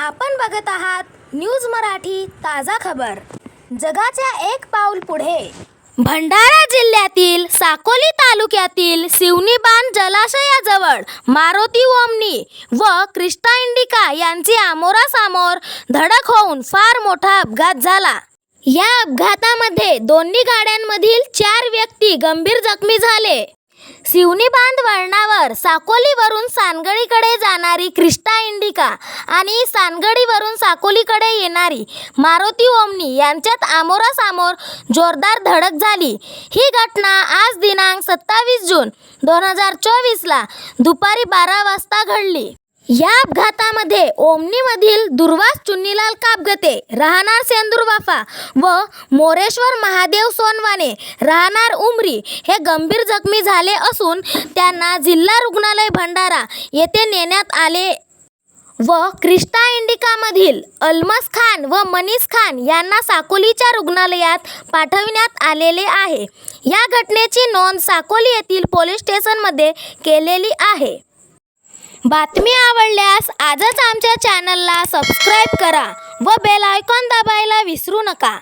आपण बघत आहात न्यूज मराठी ताजा खबर. जगाच्या एक पाऊल पुढे. भंडारा जिल्ह्यातील साकोली तालुक्यातील सिवनी बांध जलाशयाजवळ मारुती ओमनी व क्रिस्टा इंडिका यांची आमोरासमोर धडक होऊन फार मोठा अपघात झाला. या अपघातामध्ये दोन्ही गाड्यांमधील चार व्यक्ती गंभीर जखमी झाले. सिवनी बांध वळणावर साकोलीवरून सानगडीकडे जाणारी क्रिस्टा इंडिका आणि सानगडीवरून साकोलीकडे येणारी मारुती ओमनी यांच्यात आमोरासमोर जोरदार धडक झाली. ही घटना आज दिनांक सत्तावीस जून दोन हजार चोवीसला दुपारी बारा वाजता घडली. या अपघातामध्ये ओमनीमधील दुर्वास चुन्नीलाल कापगते राहणार सेंदूर वाफा व मोरेश्वर महादेव सोनवाने राहणार उमरी हे गंभीर जखमी झाले असून त्यांना जिल्हा रुग्णालय भंडारा येथे नेण्यात आले व क्रिस्टा इंडिकामधील अल्मस खान व मनीष खान यांना साकोलीच्या रुग्णालयात पाठविण्यात आलेले आहे. या घटनेची नोंद साकोली येथील पोलीस स्टेशनमध्ये केलेली आहे. बातमी आवडल्यास आजच आमच्या चॅनलला सबस्क्राईब करा व बेल आयकॉन दाबायला विसरू नका.